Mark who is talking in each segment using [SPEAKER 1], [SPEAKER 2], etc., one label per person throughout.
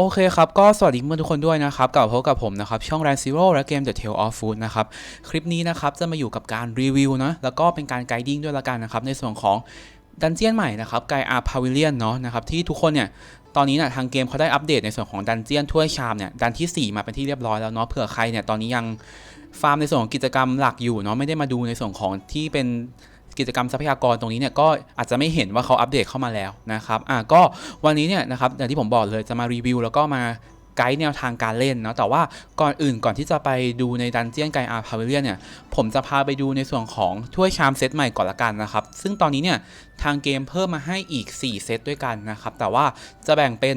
[SPEAKER 1] โอเคครับ ก็สวัสดีเพื่อนทุกคนด้วยนะครับกลับพบกับผมนะครับ ช่อง Ran Zero และเกม The Tale of Food นะครับ คลิปนี้นะครับ จะมาอยู่กับการรีวิวนะ แล้วก็เป็นการไกด์ดิ้งด้วยละกันนะครับ ในส่วนของดันเจียนใหม่นะครับไกอาพาวิเลียนเนาะนะครับ ที่ทุกคนเนี่ยตอนนี้นะทางเกมเขาได้อัปเดตในส่วนของดันเจียนถ้วยชามเนี่ยดันทีสี่ 4 มาเป็นที่เรียบร้อยแล้วเนาะเผื่อใครเนี่ยตอนนี้ยังฟาร์มในส่วนของกิจกรรมหลักอยู่เนาะไม่ได้มาดูในส่วนของที่เป็น กิจกรรมทรัพยากรตรงนี้เนี่ยก็อาจจะไม่เห็นว่าเขาอัปเดตเข้ามาแล้วนะครับอะก็วันนี้เนี่ยนะครับอย่างที่ผมบอกเลยจะมารีวิวแล้วก็มาไกด์แนวทางการเล่นเนาะแต่ว่าก่อนอื่นก่อนที่จะไปดูในดันเจียนไกอาร์พาวิเลียนเนี่ยผมจะพาไปดูในส่วนของถ้วยชามเซตใหม่ก่อนละกันนะครับ ซึ่งตอนนี้เนี่ยทางเกมเพิ่มมาให้อีก 4 เซตด้วยกันนะครับ แต่ว่าจะแบ่งเป็น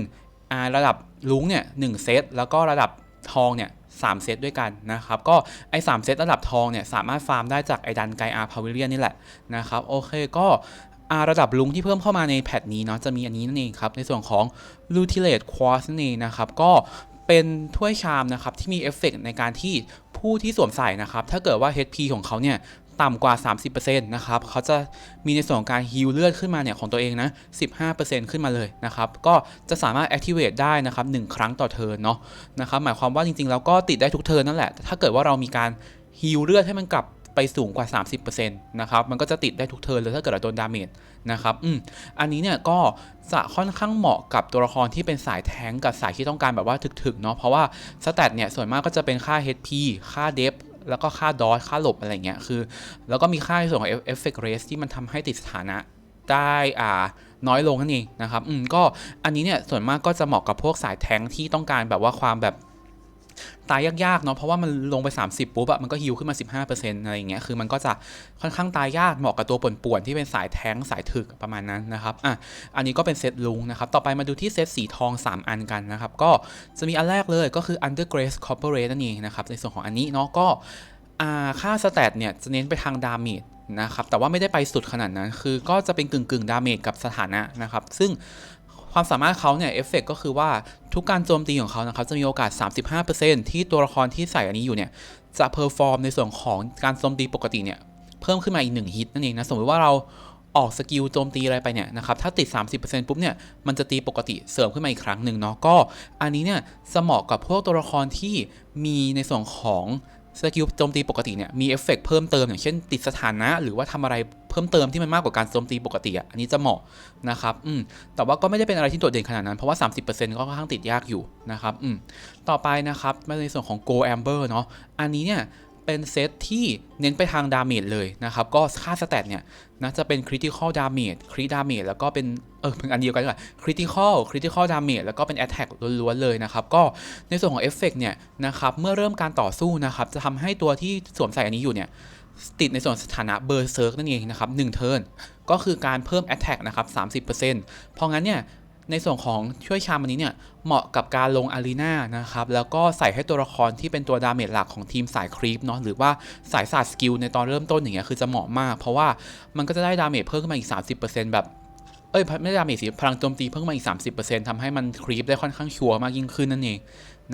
[SPEAKER 1] ระดับลุงเนี่ยหเซตแล้วก็ระดับทองเนี่ย สามเซตด้วยกันนะครับ ก็ไอ้สเซตระดับทองเนี่ยสามารถฟาร์มได้จากไอ้ดันไกอาร์พาวิเลียนนี่แหละนะครับโอเคก็อาระดับลุงที่เพิ่มเข้ามาในแพทนี้เนาะจะมีอันนี้นั่นเองครับ ในส่วนของลูทิเลตควอสนั่นเองนะครับ ก็เป็นถ้วยชามนะครับ ที่มีเอฟเฟกในการที่ผู้ที่สวมใส่นะครับ ถ้าเกิดว่า HP ของเขาเนี่ย ต่ำกว่า 30%นะครับเขาจะมีในส่วนของการฮิลเลือดขึ้นมาเนี่ยของตัวเองนะ 15%ขึ้นมาเลยนะครับ ก็จะสามารถ activate ได้นะครับ 1 ครั้งต่อเทิร์นเนาะนะครับ หมายความว่าจริงๆ แล้วก็ติดได้ทุกเทิร์นนั่นแหละ ถ้าเกิดว่าเรามีการฮิลเลือดให้มันกลับไปสูงกว่า 30%นะครับ มันก็จะติดได้ทุกเทิร์นเลยถ้าเกิดเราโดนดาเมจนะครับ อืม อันนี้เนี่ยก็จะค่อนข้างเหมาะกับตัวละครที่เป็นสายแทงกับสายที่ต้องการแบบว่าถึกๆเนาะ เพราะว่าสแตทเนี่ยส่วนมากก็จะเป็นค่า HP ค่าเดฟ แล้วก็ค่าดอสค่าหลบอะไรเงี้ยคือ แล้วก็มีค่าในส่วนของเอฟเฟกต์เรสที่มันทำให้ติดสถานะได้อ่าน้อยลงนั่นเองนะครับ อืม ก็อันนี้เนี่ยส่วนมากก็จะเหมาะกับพวกสายแทงที่ต้องการแบบว่าความแบบ ตายยากๆเนาะเพราะว่ามันลงไป 30 ปุ๊บอะมันก็ฮิวขึ้นมา 15%อะไรอย่างเงี้ยคือมันก็จะค่อนข้างตายยากเหมาะกับตัวป่วนๆที่เป็นสายแท้งสายถึกประมาณนั้นนะครับอะอันนี้ก็เป็นเซตลุงนะครับต่อไปมาดูที่เซตสีทอง 3 อันกันนะครับก็จะมีอันแรกเลยก็คือ Under Grace Corporate นั่นเองนะครับในส่วนของอันนี้เนาะก็ค่าสแตทเนี่ยจะเน้นไปทางดาเมจนะครับแต่ว่าไม่ได้ไปสุดขนาดนั้น คือก็จะเป็นกึ่งกึ่งดาเมจกับสถานะนะครับ ซึ่ง ความสามารถเขาเนี่ยเอฟเฟกก็คือว่าทุกการโจมตีของเขานะครับจะมีโอกาส 35%ที่ตัวละครที่ใส่อันนี้อยู่เนี่ยจะเพอร์ฟอร์มในส่วนของการโจมตีปกติเนี่ยเพิ่มขึ้นมาอีก1ฮิตนั่นเองนะสมมติว่าเราออกสกิลโจมตีอะไรไปเนี่ยนะครับถ้าติด 30%ปุ๊บเนี่ยมันจะตีปกติเสริมขึ้นมาอีกครั้งหนึ่งเนาะก็อันนี้เนี่ยสเหมาะกับพวกตัวละครที่มีในส่วนของ สกิลโจมตีปกติเนี่ยมีเอฟเฟกเพิ่มเติมอย่างเช่นติดสถานะ หรือว่าทำอะไรเพิ่มเติมที่มันมากกว่าการโจมตีปกติอะอันนี้จะเหมาะนะครับอืมแต่ว่าก็ไม่ได้เป็นอะไรที่โดดเด่นขนาดนั้น เพราะว่า 30%ก็ค่อนข้างติดยากอยู่นะครับอืมต่อไปนะครับมาในส่วนของ Go Amber เนาะอันนี้เนี่ย เป็นเซตที่เน้นไปทางดาเมจเลยนะครับ ก็ค่าสแตทเนี่ยนะจะเป็น critical damage crit damage แล้วก็เป็น เออเป็นอันเดียวกันก่อน critical critical damage แล้วก็เป็น attack ล้วนๆเลยนะครับ ก็ในส่วนของเอฟเฟกเนี่ยนะครับเมื่อเริ่มการต่อสู้นะครับ จะทำให้ตัวที่สวมใส่อันนี้อยู่เนี่ยติดในส่วนสถานะเบอร์เซิร์กนั่นเองนะครับ1เทิร์นก็คือการเพิ่ม attack นะครับ30%เพราะงั้นเนี่ย ในส่วนของช่วยชามอันนี้เนี่ยเหมาะกับการลงอารีนานะครับแล้วก็ใส่ให้ตัวละครที่เป็นตัวดาเมจหลักของทีมสายครีปเนาะหรือว่าสายศาสตร์สกิลในตอนเริ่มต้นอย่างเงี้ยคือจะเหมาะมาก เพราะว่ามันก็จะได้ดาเมจเพิ่มขึ้นมาอีก 30%แบบเอ้ยไม่ได้ดาเมจสิพลังโจมตีเพิ่มมาอีก 30%ทำให้มันครีปได้ค่อนข้างชัวร์มากยิ่งขึ้นนั่นเอง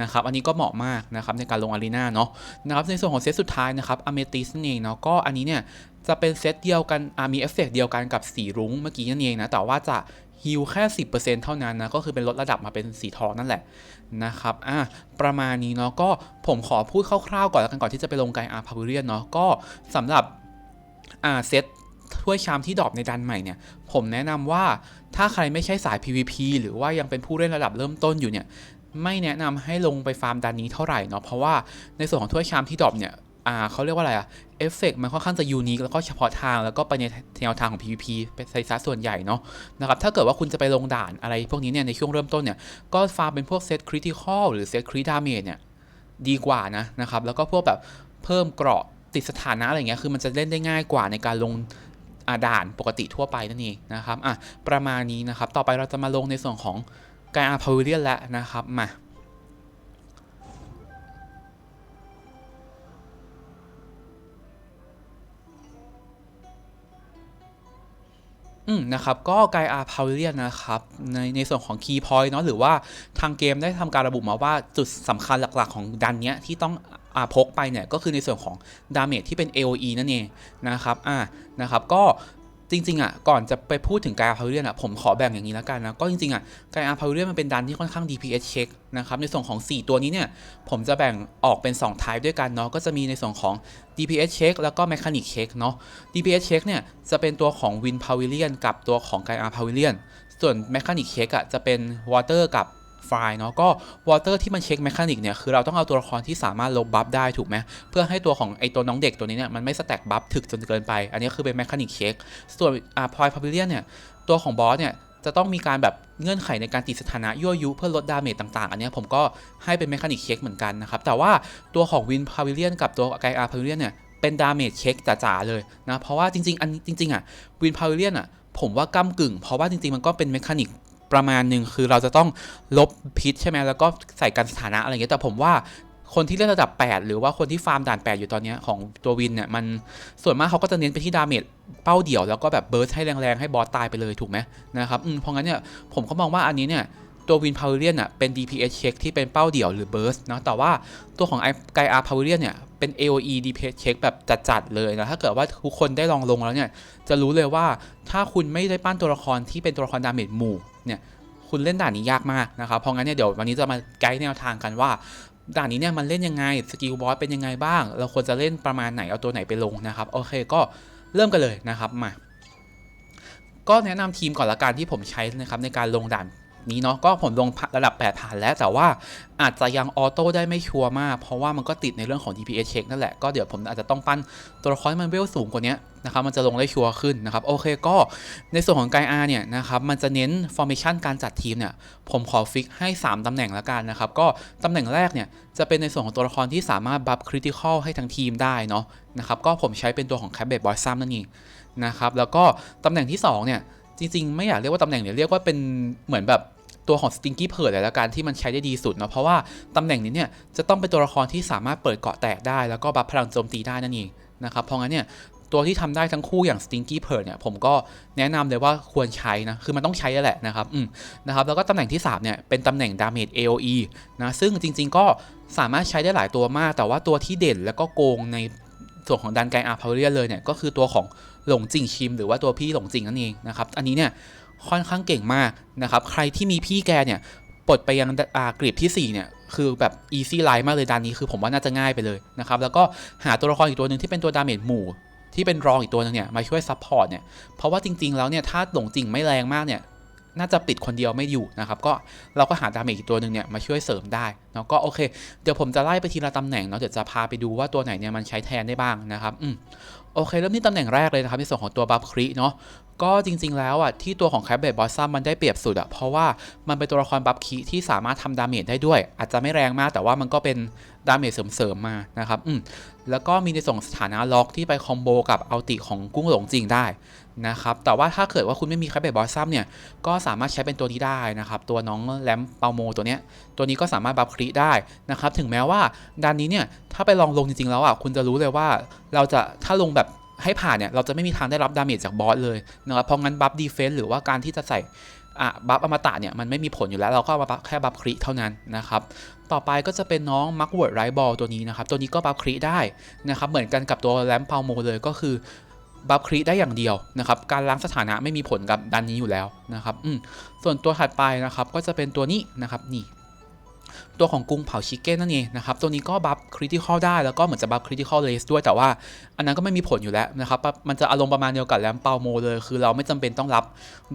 [SPEAKER 1] นะครับ อันนี้ก็เหมาะมากนะครับในการลงอารีนาเนาะนะครับในส่วนของเซตสุดท้ายนะครับอเมติสนั่นเองเนาะก็อันนี้เนี่ยจะเป็นเซตเดียวกันมีเอฟเฟกเดียวกันกับสีรุ้งเมื่อกี้นั่นเองนะแต่ว่าจะ ฮิลแค่ 10%เท่านั้นนะ ก็คือเป็นลดระดับมาเป็นสีทองนั่นแหละนะครับ อะ ประมาณนี้เนาะ ก็ผมขอพูดคร่าวๆก่อนแล้วกันก่อนที่จะไปลงไกอาร์พาวิเลียนเนาะ ก็สำหรับ อ่า เซตถ้วยชามที่ดรอปในดันใหม่เนี่ย ผมแนะนำว่าถ้าใครไม่ใช่สาย PVP หรือว่ายังเป็นผู้เล่นระดับเริ่มต้นอยู่เนี่ยไม่แนะนำให้ลงไปฟาร์มดันนี้เท่าไหร่เนาะเพราะว่าในส่วนของถ้วยชามที่ดรอปเนี่ย อ่าเขาเรียกว่าอะไรอะเอฟเฟกมันค่อนข้างจะยูนิคแล้วก็เฉพาะทางแล้วก็ไปในแนวทางของ PVP เป็นไซซัสส่วนใหญ่เนาะนะครับถ้าเกิดว่าคุณจะไปลงด่านอะไรพวกนี้เนี่ยในช่วงเริ่มต้นเนี่ยก็ฟาร์มเป็นพวกเซตคริติคอลหรือเซตคริดาเมจเนี่ยดีกว่านะนะครับแล้วก็พวกแบบเพิ่มเกราะติดสถานะอะไรเงี้ยคือมันจะเล่นได้ง่ายกว่าในการลงด่านปกติทั่วไปนั่นเองนะครับอะประมาณนี้นะครับต่อไปเราจะมาลงในส่วนของการอาพาวิเลียนแล้วนะครับมา อืมนะครับก็ไกอาพาวเลียนนะครับในในส่วนของคีย์พอยต์เนาะหรือว่าทางเกมได้ทำการระบุมาว่าจุดสำคัญหลักๆ ของดันเนี้ยที่ต้องอาพกไปเนี่ยก็คือในส่วนของดาเมจที่เป็น AOE นั่นเองนะครับอ่านะครับก็ จริงๆอะก่อนจะไปพูดถึงกายอาพาวิเลียนอะผมขอแบ่งอย่างนี้แล้วกันนะก็จริงๆอะกายอาพาวิเลียนมันเป็นดันที่ค่อนข้าง DPS เช็คนะครับในส่วนของ 4 ตัวนี้เนี่ยผมจะแบ่งออกเป็น2 type ด้วยกันเนาะก็จะมีในส่วนของ DPS check แล้วก็ Mechanic check เนาะ DPS check เนี่ยจะเป็นตัวของ Win Pavilion กับตัวของ Gaia Pavilion ส่วน Mechanic check อะจะเป็น Water กับ ไฟเนาะก็ Water ที่มันเช็ค Mechanic เนี่ยคือเราต้องเอาตัวละครที่สามารถลบบัฟได้ถูกไหมเพื่อให้ตัวของไอตัวน้องเด็กตัวนี้เนี่ยมันไม่สแต็กบัฟถึกจนเกินไป อันนี้คือเป็น Mechanic check ส่วนอ่า Point Pavilion เนี่ยตัวของบอสเนี่ยจะต้องมีการแบบเงื่อนไขในการติดสถานะยั่วยุเพื่อลดดาเมจต่างๆ อันนี้ผมก็ให้เป็น Mechanic check เหมือนกันนะครับ แต่ว่าตัวของ Wind Pavilion กับตัว Gaia Pavilion เนี่ยเป็นดาเมจเช็คจ๋าๆเลยนะ เพราะว่าจริงๆ อันจริงๆอะวินพาวเวเลียนอะผมว่าก้ากึ่ง เพราะว่าจริงๆ มันก็เป็นเมคานิก ประมาณหนึ่งคือเราจะต้องลบพิษใช่ไหมแล้วก็ใส่กันสถานะอะไรเงี้ยแต่ผมว่าคนที่เล่นระดับ 8 หรือว่าคนที่ฟาร์มด่าน 8 อยู่ตอนนี้ของตัววินเนี่ยมันส่วนมากเขาก็จะเน้นไปที่ดาเมจเป้าเดี่ยวแล้วก็แบบเบิร์สให้แรงๆ ให้บอสตายไปเลยถูกไหมนะครับอืมเพราะงั้นเนี่ยผมก็มองว่าอันนี้เนี่ย ตัววินพาวเวเลียนอะเป็น DPS เช็คที่เป็นเป้าเดี่ยวหรือเบิร์สนะแต่ว่าตัวของไกอาพาวเวเลียนเนี่ยเป็น AOE DPS เช็คแบบจัดๆเลยนะถ้าเกิดว่าทุกคนได้ลองลงแล้วเนี่ยจะรู้เลยว่าถ้าคุณไม่ได้ปั้นตัวละครที่เป็นตัวละครดาเมจหมู่เนี่ยคุณเล่นด่านนี้ยากมากนะครับเพราะงั้นเนี่ยเดี๋ยววันนี้จะมาไกด์แนวทางกันว่าด่านนี้เนี่ยมันเล่นยังไงสกิลบอสเป็นยังไงบ้าง เราควรจะเล่นประมาณไหนเอาตัวไหนไปลงนะครับโอเคก็เริ่มกันเลยนะครับมาก็แนะนำทีมก่อนละกันที่ผมใช้นะครับในการลงด่าน นี้เนาะก็ผมลงระดับ 8 ผ่านแล้ว แต่ว่าอาจจะยังออโต้ได้ไม่ชัวร์มาก เพราะว่ามันก็ติดในเรื่องของ DPS check นั่นแหละ ก็เดี๋ยวผมอาจจะต้องปั้นตัวละครมันเวลสูงกว่านี้นะครับมันจะลงได้ชัวร์ขึ้นนะครับ โอเคก็ในส่วนของไกอาเนี่ยนะครับมันจะเน้น formation การจัดทีมเนี่ยผมขอฟิกให้ 3 ตำแหน่งละกันนะครับ ก็ตำแหน่งแรกเนี่ยจะเป็นในส่วนของตัวละครที่สามารถบัฟคริติคอลให้ทั้งทีมได้เนาะนะครับก็ผมใช้เป็นตัวของแคปเบตบอยซัมนั่นเองนะครับแล้วก็ตำแหน่งที่สองเนี่ยจริงๆ ไม่อยากเรียกว่าตำแหน่งเนี่ยเรียกว่าเป็นเหมือนแบบ ตัวของสติงกี้เพิร์ดเลยละกันที่มันใช้ได้ดีสุดเนาะเพราะว่าตำแหน่งนี้เนี่ยจะต้องเป็นตัวละครที่สามารถเปิดเกาะแตกได้ แล้วก็บัฟพลังโจมตีได้นั่นเองนะครับเพราะงั้นเนี่ยตัวที่ทำได้ทั้งคู่อย่าง Stinky p e r เนี่ยผมก็แนะนำเลยว่าควรใช้นะ คือมันต้องใช้แหละนะครับอืมนะครับแล้วก็ตำแหน่งที่ 3 เนี่ย เป็นตำแหน่ง Damage AOE นะซึ่งจริง ๆ ก็สามารถใช้ได้หลายตัวมาก แต่ว่าตัวที่เด่นแล้วก็โกงในส่วนของดันไกอาพาวเรียเลยเนี่ย ก็คือตัวของหลงจิงชิม หรือว่าตัวพี่หลงจิงนั่นเองนะครับอันนี้เนี่ย ค่อนข้างเก่งมากนะครับ ใครที่มีพี่แกเนี่ยปลดไปยังอากรีบที่ 4 เนี่ยคือแบบ easy line มากเลยดานนี้คือผมว่าน่าจะง่ายไปเลยนะครับ แล้วก็หาตัวละครอีกตัวหนึ่งที่เป็นตัวดาเมจหมู่ ที่เป็นรองอีกตัวหนึงเนี่ยมาช่วยซัพพอร์ตเนี่ยเพราะว่าจริง ๆ แล้วเนี่ยถ้าหลงจริงไม่แรงมากเนี่ยน่าจะปิดคนเดียวไม่อยู่นะครับก็เราก็หาดาเมจอีกตัวหนึ่งเนี่ยมาช่วยเสริมได้เนาะก็โอเค เดี๋ยวผมจะไล่ไปทีละตำแหน่งเนาะเดี๋ยวจะพาไปดูว่าตัวไหนเนี่ยมันใช้แทนได้บ้างนะครับอืมโอเคเริ่มที่ตำแหน่งแรกเลยนะครับในส่วนของตัวบัฟครีเนาะ ก็จริงๆแล้วอะที่ตัวของแคปเบตบอสซัมมันได้เปรียบสุดอะเพราะว่ามันเป็นตัวละครบัฟคีที่สามารถทำดาเมจได้ด้วย อาจจะไม่แรงมากแต่ว่ามันก็เป็นดาเมจเสริมๆมานะครับอืมแล้วก็มีในส่งสถานะล็อกที่ไปคอมโบกับเอัลติของกุ้งหลงจริงได้นะครับแต่ว่าถ้าเกิดว่าคุณไม่มีแคปเบตบอสซัมเนี่ยก็สามารถใช้เป็นตัวนี้ได้นะครับตัวน้องแลมเปาโมตัวเนี้ยตัวนี้ก็สามารถบัฟครีได้นะครับถึงแม้ว่าดานนี้เนี่ยถ้าไปลองลงจริงๆแล้วอะคุณจะรู้เลยว่าเราจะถ้าลงแบบ ให้ผ่านเนี่ยเราจะไม่มีทางได้รับดาเมจจากบอสเลยนะครับเพราะงั้นบัฟดีเฟนส์หรือว่าการที่จะใส่อะบัฟอมตะเนี่ยมันไม่มีผลอยู่แล้วเราก็มาบัฟแค่บัฟครีเท่านั้นนะครับต่อไปก็จะเป็นน้องมักเวิร์ดไรบอลตัวนี้นะครับตัวนี้ก็บัฟครีได้นะครับเหมือนกันกับตัวแรมเปาโมเลยก็คือบัฟครีได้อย่างเดียวนะครับการล้างสถานะไม่มีผลกับดันนี้อยู่แล้วนะครับอืมส่วนตัวถัดไปนะครับก็จะเป็นตัวนี้นะครับนี่ ตัวของกุ้งเผาชิคเก้นนั่นเองนะครับตัวนี้ก็บัฟคริติคอลได้แล้วก็เหมือนจะบัฟคริติคอลเลสด้วยแต่ว่า อันนั้นก็ไม่มีผลอยู่แล้วนะครับมันจะอารมณ์ประมาณเดียวกับแรมเปาโมเลย คือเราไม่จำเป็นต้องรับ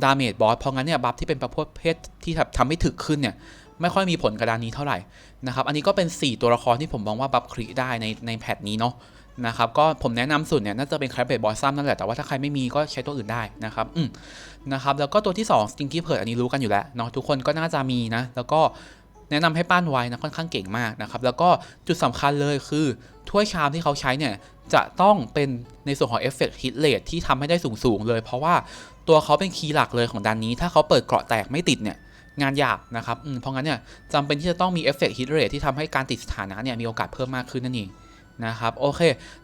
[SPEAKER 1] ดาเมจบอสเพราะงั้นเนี่ยบัฟที่เป็นประเภทที่ทำให้ถึกขึ้นเนี่ยไม่ค่อยมีผลกับดานนี้เท่าไหร่นะครับอันนี้ก็เป็น 4 ตัวละครที่ผมมองว่าบัฟคริได้ในในแพทนี้เนาะนะครับก็ผมแนะนำสุดเนี่ยน่าจะเป็นแครเบตบอสซัมนั่นแหละ แต่ว่าถ้าใครไม่มีก็ใช้ตัวอื่นได้นะครับอืมนะครับแล้วก็ตัวที่2 Stinky p e r อันนี้รู้กันอยู่แล้วเนาะทุกคนก็น่าจะมีนะ แล้วก็ แนะนำให้ปั้นไว้นะค่อนข้างเก่งมากนะครับแล้วก็จุดสำคัญเลยคือถ้วยชามที่เขาใช้เนี่ยจะต้องเป็นในส่วนของเอฟเฟกต์ฮิตเลทที่ทำให้ได้สูงๆเลย เพราะว่าตัวเขาเป็นคีย์หลักเลยของด้านนี้ ถ้าเขาเปิดเกราะแตกไม่ติดเนี่ยงานยากนะครับเพราะงั้นเนี่ยจำเป็นที่จะต้องมีเอฟเฟกต์ฮิตเรทที่ทำให้การติดสถานะเนี่ยมีโอกาสเพิ่มมากขึ้นนั่นเองนะครับโอเค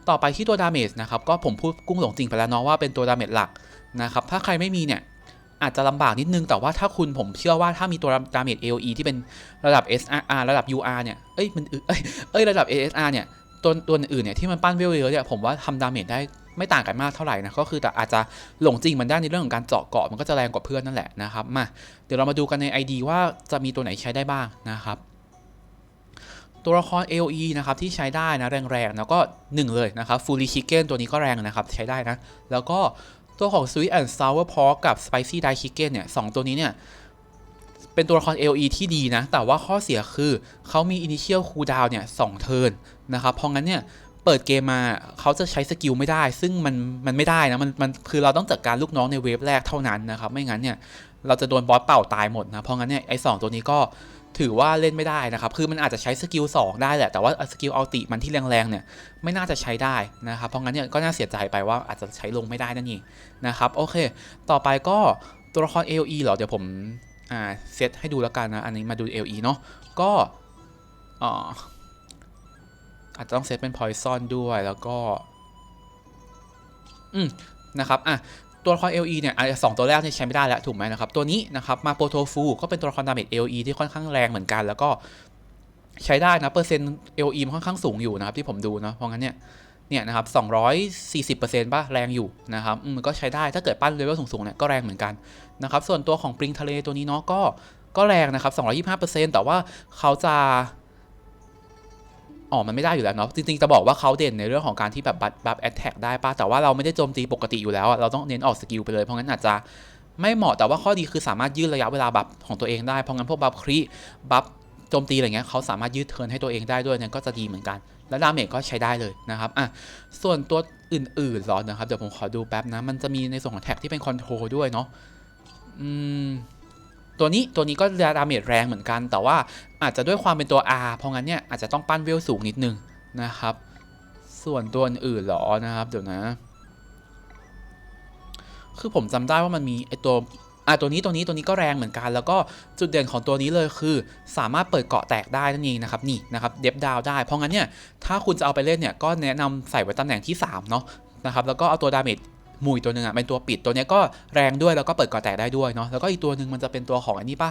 [SPEAKER 1] ต่อไปที่ตัวดาเมจนะครับก็ผมพูดกุ้งหลงจริงไปแล้วเนาะว่าเป็นตัวดาเมจหลักนะครับถ้าใครไม่มีเนี่ย อาจจะลำบากนิดนึง แต่ว่าถ้าคุณผมเชื่อว่าถ้ามีตัวดาเมจ AOE ที่เป็นระดับ SRR ระดับ UR เนี่ย เอ้ยมันเอ้ยเอ้ยระดับ ASR เนี่ยตัวตัวอื่นเนี่ยที่มันปั้นเวลเยอะเนี่ยผมว่าทำดาเมจได้ไม่ต่างกันมากเท่าไหร่นะก็คือแต่อาจจะหลงจริงมือนด้ในเรื่องของการเจาะเกาะมันก็จะแรงกว่าเพื่อนนั่นแหละนะครับมาเดี๋ยวเรามาดูกันใน ID ว่าจะมีตัวไหนใช้ได้บ้างนะครับตัวละคร AOE นะครับที่ใช้ได้นะแรงๆแล้วก็ 1 เลยนะครับฟูลีชิเก้นตัวนี้ก็แรงนะครับใช้ได้นะ แล้วก็ ตัวของ Sweet and Sour Pork กับ Spicy Dry Chicken เนี่ยสองตัวนี้เนี่ย เป็นตัวละคร AOE ที่ดีนะ แต่ว่าข้อเสียคือเขามี Initial Cooldown เนี่ย2เทิร์นนะครับ เพราะงั้นเนี่ยเปิดเกมมาเขาจะใช้สกิลไม่ได้ ซึ่งมันมันไม่ได้นะมันมันคือเราต้องจัดการลูกน้องในเวฟแรกเท่านั้นนะครับ ไม่งั้นเนี่ยเราจะโดนบอสเป่าตายหมดนะ เพราะงั้นเนี่ยไอ้สตัวนี้ก็ ถือว่าเล่นไม่ได้นะครับ คือมันอาจจะใช้สกิล2ได้แหละ แต่ว่าสกิลอัลติมันที่แรงๆเนี่ยไม่น่าจะใช้ได้นะครับ เพราะงั้นเนี่ยก็น่าเสียใจไปว่าอาจจะใช้ลงไม่ได้นั่นเองนะครับ โอเค ต่อไปก็ตัวละคร AOE เหรอ เดี๋ยวผมอ่าเซตให้ดูแล้วกันนะ อันนี้มาดู AOE เนาะ ก็อ่าอาจจะต้องเซตเป็น Poison ด้วยแล้วก็ อืมนะครับ อะ ตัวละคร LE เนี่ยสองตัวแรกเนี่ยใช้ไม่ได้แล้วถูกไหมนะครับตัวนี้นะครับมาโปโทฟูก็เป็นตัวละครดาเมจ LE ที่ค่อนข้างแรงเหมือนกัน แล้วก็ใช้ได้นะเปอร์เซ็นต์ LE มันค่อนข้างสูงอยู่นะครับที่ผมดูนะเพราะงั้นเนี่ยเนี่ยนะครับ240%ป่ะแรงอยู่นะครับอืมมันก็ใช้ได้ถ้าเกิดปั้นเลเวลสูงๆเนี่ยก็แรงเหมือนกันนะครับส่วนตัวของปริงทะเลตัวนี้เนาะก็ก็แรงนะครับ225%แต่ว่าเขาจะ อ๋อ มันไม่ได้อยู่แล้วเนาะ จริง ๆ จะบอกว่าเขาเด่นในเรื่องของการที่แบบบัฟบัฟแอตแทกได้ป่ะ แต่ว่าเราไม่ได้โจมตีปกติอยู่แล้วอะเราต้องเน้นออกสกิลไปเลย เพราะงั้นอาจจะไม่เหมาะ แต่ว่าข้อดีคือสามารถยืดระยะเวลาบัฟของตัวเองได้ เพราะงั้นพวกบัฟครีบัฟโจมตีอะไรเงี้ยเขาสามารถยืดเทิร์นให้ตัวเองได้ด้วยเนี่ยก็จะดีเหมือนกัน และดาเมจก็ใช้ได้เลยนะครับ อะ ส่วนตัวอื่นๆหรอนะครับ เดี๋ยวผมขอดูแป๊บนะ มันจะมีในส่วนของแท็กที่เป็นคอนโทรลด้วยเนาะ อืม ตัวนี้ตัวนี้ก็ดาเมจแรงเหมือนกัน แต่ว่าอาจจะด้วยความเป็นตัว R เพราะงั้นเนี่ยอาจจะต้องปั้นเวลสูงนิดนึงนะครับ ส่วนตัวอื่นหรอนะครับ เดี๋ยวนะ คือผมจำได้ว่ามันมีไอตัวอะตัวนี้ตัวนี้ตัวนี้ก็แรงเหมือนกัน แล้วก็จุดเด่นของตัวนี้เลยคือ สามารถเปิดเกาะแตกได้นั่นเองนะครับนี่นะครับเดฟดาวได้ เพราะงั้นเนี่ยถ้าคุณจะเอาไปเล่นเนี่ยก็แนะนำใส่ไว้ตำแหน่งที่3เนาะนะครับแล้วก็เอาตัวดาเมจ มุยตัวหนึ่งอะเป็นตัวปิดตัวเนี้ยก็แรงด้วยแล้วก็เปิดก่อแตกได้ด้วยเนาะแล้วก็อีกตัวหนึ่งมันจะเป็นตัวของอันนี้ปะ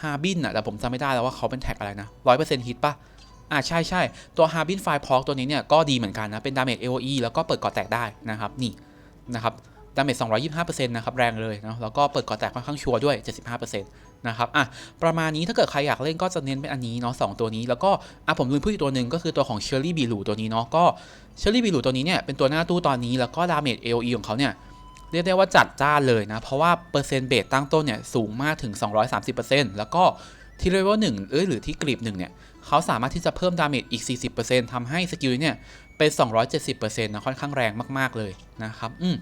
[SPEAKER 1] ฮาบินอะแต่ผมจำไม่ได้แล้วว่าเขาเป็นแท็กอะไรนะร้อยเปอร์เซ็นต์ฮิตปะอ่าใช่ใช่ตัวฮาบินไฟพอลตัวนี้เนี่ยก็ดีเหมือนกันนะเป็นดาเมจเอโอแล้วก็เปิดก่อแตกได้นะครับนี่นะครับดาเมจ225%นะครับแรงเลยนะแล้วก็เปิดก่อแตกค่อนข้างชัวร์ด้วย 75%น นะครับอะประมาณนี้ถ้าเกิดใครอยากเล่นก็จะเน้นเป็นอันนี้เนาะสตัวนี้แล้วก็อะผมลืมพูดอีกตัวหนึ่งก็คือตัวของ Cherry b i l u ตัวนี้เนาะก็ Cherry b i l u ตัวนี้เนี่ยเป็นตัวหน้าตู้ตอนนี้แล้วก็ดาเมจ AOE ของเขาเนี่ยเรียกได้ว่าจัดจ้านเลยนะ เพราะว่าเปอร์เซ็นต์เบสตั้งต้นเนี่ยสูงมากถึง 230%แล้วก็ที่เลเวล1เอ้ยหรือที่กรีบ1เนี่ยเขาสามารถที่จะเพิ่มดาเมจอีก 40%ทำให้สกิลเนี่ยเป็น 270%นะค่อนข้างแรงมาก ๆ เลยนะครับ อืม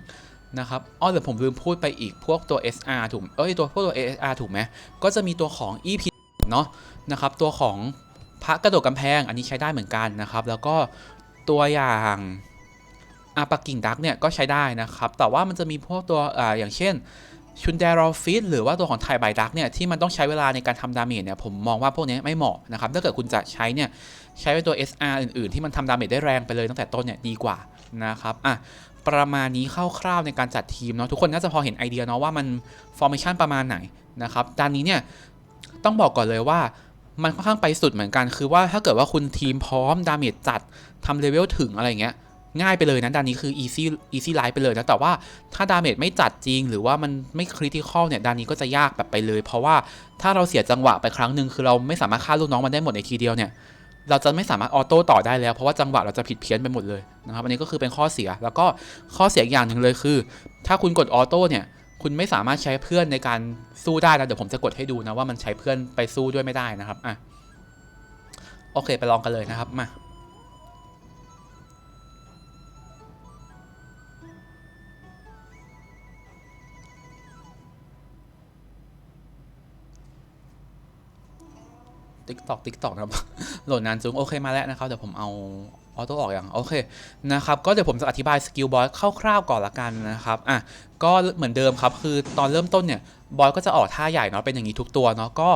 [SPEAKER 1] นะครับอ้อเดี๋ยวผมลืมพูดไปอีกพวกตัว SR ถูกเอ้ยตัวพวกตัว SR ถูกไหมก็จะมีตัวของ EP เนาะนะครับตัวของพระกระโดดกำแพงอันนี้ใช้ได้เหมือนกันนะครับ แล้วก็ตัวอย่างอาปักกิ่งดักเนี่ยก็ใช้ได้นะครับ แต่ว่ามันจะมีพวกตัวอ่าอย่างเช่นชุนเดรอฟิตหรือว่าตัวของไทไบดักเนี่ยที่มันต้องใช้เวลาในการทำดาเมจเนี่ยผมมองว่าพวกนี้ไม่เหมาะนะครับถ้าเกิดคุณจะใช้เนี่ยใช้เป็นตัว SR อื่นๆ ที่มันทำดาเมจได้แรงไปเลยตั้งแต่ต้นเนี่ยดีกว่านะครับอะ ประมาณนี้คร่าวๆในการจัดทีมเนาะทุกคนน่าจะพอเห็นไอเดียเนาะว่ามันฟอร์เมชันประมาณไหนนะครับดานนี้เนี่ยต้องบอกก่อนเลยว่ามันค่อนข้างไปสุดเหมือนกันคือว่าถ้าเกิดว่าคุณทีมพร้อมดาเมจจัดทำเลเวลถึงอะไรเงี้ยง่ายไปเลยนะดานนี้คือ easy easy life ไปเลยนะแต่ว่าถ้าดาเมจไม่จัดจริง หรือว่ามันไม่ critical เนี่ยดานนี้ก็จะยากแบบไปเลย เพราะว่าถ้าเราเสียจังหวะไปครั้งหนึ่งคือเราไม่สามารถฆ่าลูกน้องมันได้หมดในทีเดียวเนี่ย เราจะไม่สามารถออโต้ต่อได้แล้ว เพราะว่าจังหวะเราจะผิดเพี้ยนไปหมดเลยนะครับ อันนี้ก็คือเป็นข้อเสีย แล้วก็ข้อเสียอีกอย่างหนึ่งเลยคือ ถ้าคุณกดออโต้เนี่ย คุณไม่สามารถใช้เพื่อนในการสู้ได้นะเดี๋ยวผมจะกดให้ดูนะว่ามันใช้เพื่อนไปสู้ด้วยไม่ได้นะครับ อะ โอเค ไปลองกันเลยนะครับ มา ติ๊กตอกติ๊กตอกนะครับโหลดนานจุงโอเคมาแล้วนะครับเดี๋ยวผมเอาออโต้ออกอย่างโอเคนะครับก็เดี๋ยวผมจะอธิบายสกิลบอสคร่าวๆก่อนละกันนะครับอะก็เหมือนเดิมครับคือตอนเริ่มต้นเนี่ยบอสก็จะออกท่าใหญ่เนาะเป็นอย่างนี้ทุกตัวเนาะก็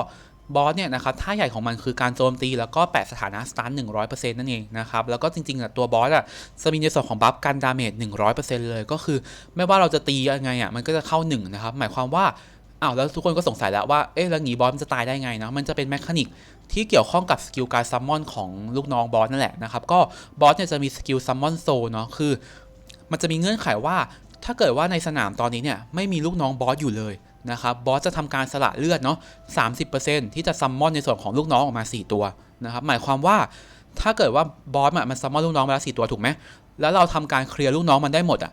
[SPEAKER 1] บอสเนี่ยนะครับท่าใหญ่ของมันคือการโจมตีแล้วก็แปะสถานะสตาร์หนึ่งร้อยเปอร์เซ็นต์นั่นเองนะครับแล้วก็จริงๆอะตัวบอสอะจะมีในส่วนของบัฟกันดาเมจหนึ่งร้อยเปอร์เซ็นต์เลยก็คือ ไม่ว่าเราจะตียังไงอะมันก็จะเข้าหนึ่งนะครับหมายความว่าอ้าวแล้วทุกคนก็สงสัยแล้วว่าเอ๊ะแล้วงี้บอสมันจะตายได้ไงเนาะมันจะเป็นแมคานิก ที่เกี่ยวข้องกับสกิลการซัมมอนของลูกน้องบอสนั่นแหละนะครับ ก็บอสเนี่ยจะมีสกิลซัมมอนโซเนาะคือ มันจะมีเงื่อนไขว่า ถ้าเกิดว่าในสนามตอนนี้เนี่ยไม่มีลูกน้องบอสอยู่เลยนะครับบอสจะทำการสละเลือดเนาะ30%ที่จะซัมมอนในส่วนของลูกน้องออกมา 4 ตัวนะครับหมายความว่าถ้าเกิดว่าบอสมันซัมมอนลูกน้องมาแล้ว4ตัวถูกไหมแล้วเราทำการเคลียร์ลูกน้องมันได้หมดอะ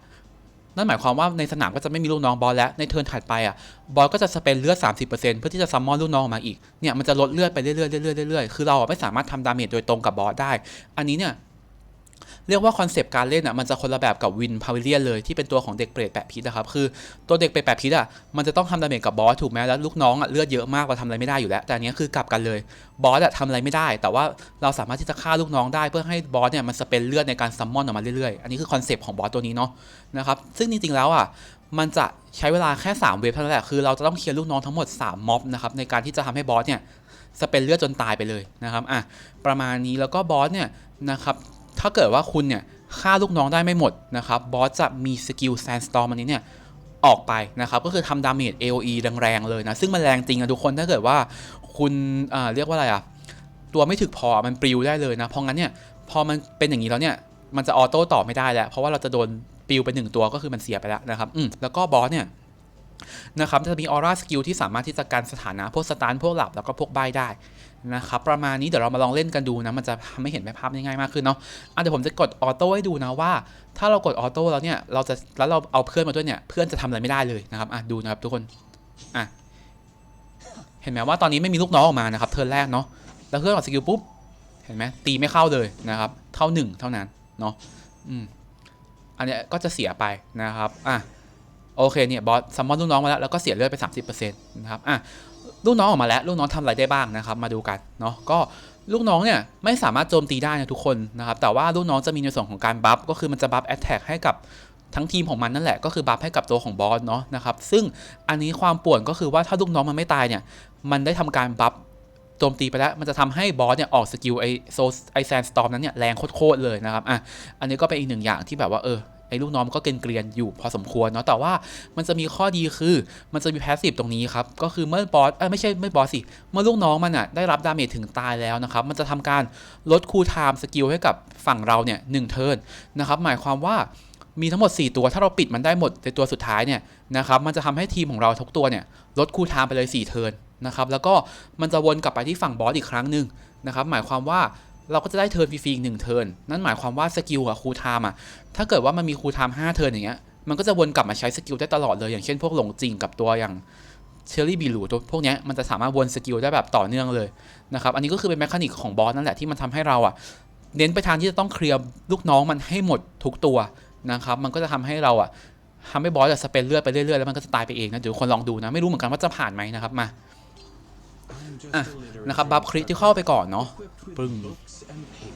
[SPEAKER 1] นั่นหมายความว่าในสนามก็จะไม่มีลูกน้องบอลแล้วในเทิร์นถัดไปอะบอลก็จะสเปนเลือด 30%เพื่อที่จะซัมมอนลูกน้องออกมาอีกเนี่ยมันจะลดเลือดไปเรื่อยๆเรื่อยๆเรื่อยๆคือเราไม่สามารถทำดาเมจโดยตรงกับบอสได้ อันนี้เนี่ย เรียกว่าคอนเซปต์การเล่นอะมันจะคนละแบบกับวินพาวิเลียนเลยที่เป็นตัวของเด็กเปรตแปะพิษนะครับคือตัวเด็กเปรตแปะพิษอะมันจะต้องทำดาเมจกับบอสถูกไหมแล้วลูกน้องอะเลือดเยอะมากเราทำอะไรไม่ได้อยู่แล้ว แต่อันนี้คือกลับกันเลยบอสอะทำอะไรไม่ได้ แต่ว่าเราสามารถที่จะฆ่าลูกน้องได้ เพื่อให้บอสเนี่ยมันสเปนเลือดในการซัมมอนออกมาเรื่อยๆอันนี้คือคอนเซปต์ของบอสตัวนี้เนาะนะครับซึ่งจริงๆแล้วอะมันจะใช้เวลาแค่ 3 เวฟเท่านั้นแหละ คือเราจะต้องเคลียร์ลูกน้องทั้งหมด 3 ม็อบนะครับในการที่จะทำให้บอสเนี่ยสเปนเลือดจนตายไปเลยนะครับ อะ ประมาณนี้แล้วก็บอสเนี่ยนะครับ ถ้าเกิดว่าคุณเนี่ยฆ่าลูกน้องได้ไม่หมดนะครับบอสจะมีสกิลแซนสตอร์มอันนี้เนี่ยออกไปนะครับก็คือทำดาเมจ AOE แรงๆเลยนะซึ่งมันแรงจริงอะทุกคนถ้าเกิดว่าคุณอ่าเรียกว่าอะไรอะตัวไม่ถึกพอมันปลิวได้เลยนะเพราะงั้นเนี่ยพอมันเป็นอย่างนี้แล้วเนี่ยมันจะออโต้ต่อไม่ได้แล้วเพราะว่าเราจะโดนปลิวไปหนึ่งตัวก็คือมันเสียไปแล้วนะครับอืมแล้วก็บอสเนี่ย นะครับจะมีออร่าสกิลที่สามารถที่จะการสถานะพวกสตาร์พวกหลับแล้วก็พวกใบได้นะครับประมาณนี้เดี๋ยวเรามาลองเล่นกันดูนะมันจะทำให้เห็นภาพง่ายมากขึ้นเนาะอะเดี๋ยวผมจะกดออโต้ให้ดูนะว่า ถ้าเรากดออโต้แล้วเนี่ยเราจะแล้วเราเอาเพื่อนมาด้วยเนี่ยเพื่อนจะทำอะไรไม่ได้เลยนะครับอะดูนะครับทุกคนอะเห็นไหมว่าตอนนี้ไม่มีลูกน้องออกมานะครับเทิร์นแรกเนาะแล้วเพื่อนออกสกิลปุ๊บเห็นไหมตีไม่เข้าเลยนะครับเท่าหนึ่งเท่านั้นเนาะอืมอันนี้ก็จะเสียไปนะครับอะ โอเคเนี่ยบอสซัมมอนลูกน้องมาแล้วแล้วก็เสียเลือดไป 30%นะครับอะลูกน้องออกมาแล้วลูกน้องทำอะไรได้บ้างนะครับ มาดูกันเนาะก็ลูกน้องเนี่ยไม่สามารถโจมตีได้นะทุกคนนะครับแต่ว่าลูกน้องจะมีในส่วนของการบัฟก็คือมันจะบัฟแอตแทกให้กับทั้งทีมของมันนั่นแหละก็คือบัฟให้กับตัวของบอสเนาะนะครับซึ่งอันนี้ความป่วนก็คือว่าถ้าลูกน้องมันไม่ตายเนี่ยมันได้ทำการบัฟโจมตีไปแล้วมันจะทำให้บอสเนี่ยออกสกิลไอโซไอแซนสตอมนั้นเนี่ยแรงโคตรเลยนะครับอะอันนี้ก็เป็นอีกหนึ่งอย่างที่แบบว่าเออ ไอ้ลูกน้องก็เกรียนๆอยู่พอสมควรเนาะแต่ว่ามันจะมีข้อดีคือมันจะมีแพสซีฟตรงนี้ครับก็คือเมื่อบอสเอ้ยไม่ใช่ไม่บอสสิเมื่อลูกน้องมันอะได้รับดาเมจถึงตายแล้วนะครับมันจะทำการลดคูลไทม์สกิลให้กับฝั่งเราเนี่ยหนึ่งเทิร์นนะครับหมายความว่ามีทั้งหมด 4 ตัว ถ้าเราปิดมันได้หมดในตัวสุดท้ายเนี่ยนะครับ มันจะทำให้ทีมของเราทุกตัวเนี่ยลดคูลไทม์ไปเลย 4 เทิร์นนะครับ แล้วก็มันจะวนกลับไปที่ฝั่งบอสอีกครั้งหนึ่งนะครับ หมายความว่า เราก็จะได้เทิร์นฟรีๆอีกหนึ่งเทิร์นนั่นหมายความว่าสกิลกับคูลไทม์อะถ้าเกิดว่ามันมีคูลไทม์5เทิร์นอย่างเงี้ยมันก็จะวนกลับมาใช้สกิลได้ตลอดเลยอย่างเช่นพวกหลงจริงกับตัวอย่างเชอร์รี่บีลูตัวพวกเนี้ยมันจะสามารถวนสกิลได้แบบต่อเนื่องเลยนะครับอันนี้ก็คือเป็นแมคานิกของบอสนั่นแหละที่มันทำให้เราอะเน้นไปทางที่จะต้องเคลียร์ลูกน้องมันให้หมดทุกตัวนะครับมันก็จะทำให้เราอะทำให้บอสจะสเปนเลือดไปเรื่อยๆแล้วมันก็จะตายไปเองนะเดี๋ยวคนลองดูนะไม่รู้เหมือนกันว่าจะผ่านไหมนะครับมา
[SPEAKER 2] อะ
[SPEAKER 1] นะครับบัฟคริติ
[SPEAKER 2] ที่เข้า
[SPEAKER 1] ไปก่อนเนาะปึ้
[SPEAKER 2] ปึ้
[SPEAKER 1] ง
[SPEAKER 2] ง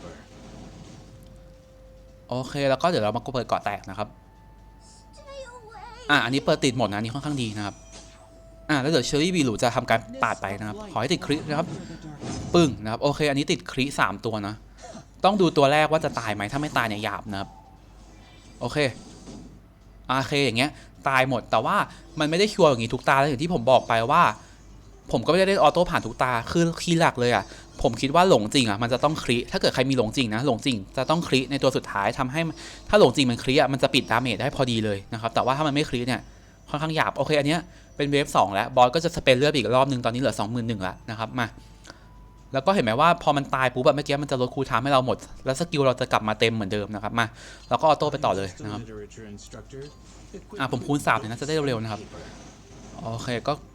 [SPEAKER 1] โอเค แล้วก็เดี๋ยวเรามาเปิดเกาะแตกนะครับ อะ อันนี้เปิดติดหมดนะอันนี่ค่อนข้างดีนะครับ อะ แล้วเดี๋ยวเชอรี่บีลูจะทำการปาดไปนะครับ ขอให้ติดครินะครับ ปึ้งนะครับ โอเค อันนี้ติดคริสามตัวนะ ต้องดูตัวแรกว่าจะตายไหม ถ้าไม่ตายเนี่ยหยาบนะครับ โอเคโอเคอย่างเงี้ย ตายหมด แต่ว่ามันไม่ได้ชัวร์อย่างนี้ทุกตาแล้วอย่างที่ผมบอกไปว่า ผมก็ไม่ได้เล่นออโต้ผ่านทุกตา คือคีย์หลักเลยอะ ผมคิดว่าหลงจริงอะมันจะต้องคริถ้าเกิดใครมีหลงจริงนะ หลงจริงจะต้องคริในตัวสุดท้ายทำให้ ถ้าหลงจริงมันคริอะมันจะปิดดาเมจได้พอดีเลยนะครับ แต่ว่าถ้ามันไม่คริเนี่ยค่อนข้างหยาบ โอเค อันเนี้ยเป็นเวฟสองแล้ว บอสก็จะสเปนเลือดอีกรอบหนึ่งตอนนี้เหลือสองหมื่นหนึ่งแล้วนะครับ มา แล้วก็เห็นไหมว่าพอมันตายปุ๊บแบบเมื่อกี้มันจะลดคูลไทม์ให้เราหมด แล้วสกิลเราจะกลับมาเต็มเหมือนเดิมนะครับ มา แล้วก็ออโต้ไปต่อเลยนะครับ อะผมคูณสามเลยนะจะได้เร็วๆนะครับ โอเคก็แ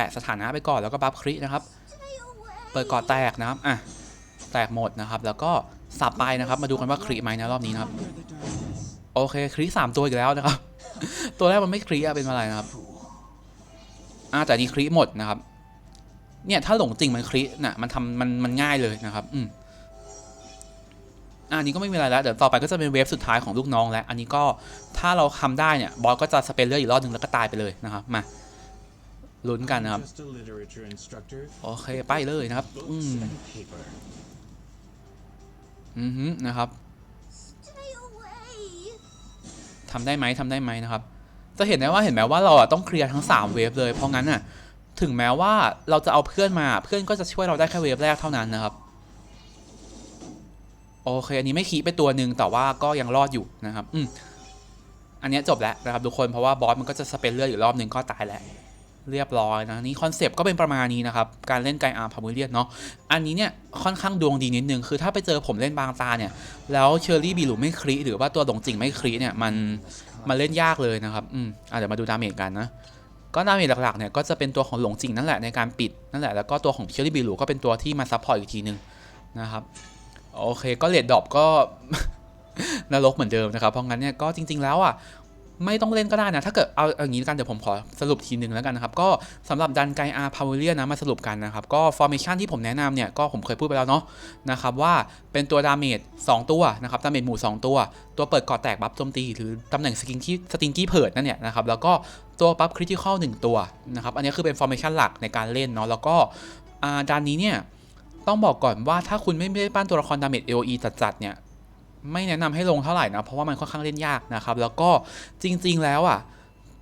[SPEAKER 1] ปะสถานะไปก่อนแล้วก็บัฟครินะครับ เปิดก่อแตกนะครับ อะ แตกหมดนะครับ แล้วก็สับไปนะครับ มาดูกันว่าคริไหมนะรอบนี้นะครับ โอเคคริสามตัวอีกแล้วนะครับ ตัวแรกมันไม่คริอะเป็นอะไรนะครับ อ่าแต่นี่คริหมดนะครับ เนี่ยถ้าหลงจริงมันคริน่ะ มันทำมันมันง่ายเลยนะครับ อืมอันนี้ก็ไม่มีอะไรแล้ว เดี๋ยวต่อไปก็จะเป็นเวฟสุดท้ายของลูกน้องแล้ว อันนี้ก็ถ้าเราทำได้เนี่ยบอสก็จะสเปนเลือดอีกรอบหนึ่งแล้วก็ตายไปเลยนะครับ มา ลุ้นกันนะครับ โอเค ไปเลยนะครับ อืมอือฮึนะครับทำได้ไหมทำได้ไหมนะครับ จะเห็นได้ว่าเห็นไหมว่าเราอะต้องเคลียร์ทั้ง 3 เวฟเลย เพราะงั้นน่ะ ถึงแม้ว่าเราจะเอาเพื่อนมา เพื่อนก็จะช่วยเราได้แค่เวฟแรกเท่านั้นนะครับ โอเค อันนี้ไม่คีไปตัวหนึ่งแต่ว่าก็ยังรอดอยู่นะครับ อืมอันเนี้ยจบแล้วนะครับทุกคน เพราะว่าบอสมันก็จะสเปนเลือดอยู่รอบหนึ่งก็ตายแล้ว เรียบร้อยนะนี่คอนเซปต์ก็เป็นประมาณนี้นะครับ การเล่นไกอาร์พามูเลียนเนาะอันนี้เนี่ยค่อนข้างดวงดีนิดนึง คือถ้าไปเจอผมเล่นบางตาเนี่ย แล้วเชอร์รี่บีหรือไม่ครีหรือว่าตัวหลงจริงไม่ครีเนี่ยมันมันเล่นยากเลยนะครับอืมอะเดี๋ยวมาดูดาเมจกันนะก็ดาเมจหลักๆเนี่ยก็จะเป็นตัวของหลงจริงนั่นแหละในการปิดนั่นแหละแล้วก็ตัวของเชอร์รี่บีหรือก็เป็นตัวที่มาซัพพอร์ตอีกทีนึงนะครับโอเคก็เลดดรอปก็นรกเหมือนเดิมนะครับเพราะงั้นเนี่ยก็จริง ๆ แล้วอะ ไม่ต้องเล่นก็ได้นะ ถ้าเกิดเอาอย่างนี้กันเดี๋ยวผมขอสรุปทีหนึ่งแล้วกันนะครับ ก็สำหรับดันไกอาพาวเวเลียนะมาสรุปกันนะครับ ก็ฟอร์เมชันที่ผมแนะนำเนี่ย ก็ผมเคยพูดไปแล้วเนาะนะครับว่าเป็นตัวดาเมจ2ตัวนะครับดาเมจหมู่ 2 ตัว ตัวเปิดก่อแตกบัฟโจมตี หรือตำแหน่งสกินที่สติงกี้เพิร์ดนั่นเนี่ยนะครับแล้วก็ตัวบัฟคริติคอลหนึ่งตัวนะครับอันนี้คือเป็นฟอร์เมชันหลักในการเล่นเนาะแล้วก็ดันนี้เนี่ยต้องบอกก่อนว่าถ้าคุณไม่ได้ปั้นตัวละครดาเมจ AOE จัดๆเนี่ย ไม่แนะนำให้ลงเท่าไหร่นะ เพราะว่ามันค่อนข้างเล่นยากนะครับ แล้วก็จริง ๆ แล้วอะ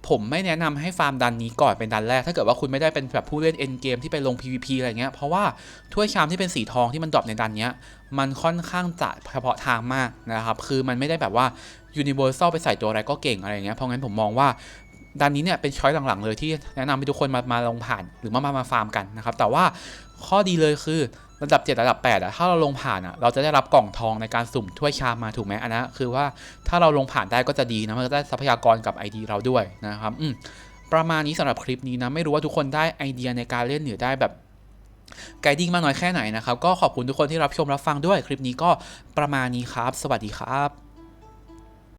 [SPEAKER 1] ผมไม่แนะนำให้ฟาร์มดันนี้ก่อนเป็นดันแรก ถ้าเกิดว่าคุณไม่ได้เป็นแบบผู้เล่นเอ็นเกมที่ไปลง PVP อะไรเงี้ย เพราะว่าถ้วยชามที่เป็นสีทองที่มันดรอปในดันเนี้ย มันค่อนข้างจะเฉพาะทางมากนะครับ คือมันไม่ได้แบบว่า Universal ไปใส่ตัวอะไรก็เก่งอะไรเงี้ย เพราะงั้นผมมองว่าดันนี้เนี่ยเป็นช้อยหลังๆเลยที่แนะนำให้ทุกคนมามาลงผ่านหรือมามามาฟาร์มกันนะครับ แต่ว่าข้อดีเลยคือ ระดับ 7 ระดับ 8อะถ้าเราลงผ่านอะเราจะได้รับกล่องทองในการสุ่มถ้วยชามมาถูกไหมอันนั้นคือว่าถ้าเราลงผ่านได้ก็จะดีนะมันจะได้ทรัพยากรกับ ID เราด้วยนะครับอืมประมาณนี้สำหรับคลิปนี้นะไม่รู้ว่าทุกคนได้ไอเดียในการเล่นหรือได้แบบไกดิ้งมากน้อยแค่ไหนนะครับก็ขอบคุณทุกคนที่รับชมรับฟังด้วยคลิปนี้ก็ประมาณนี้ครับ สวัสดีครับ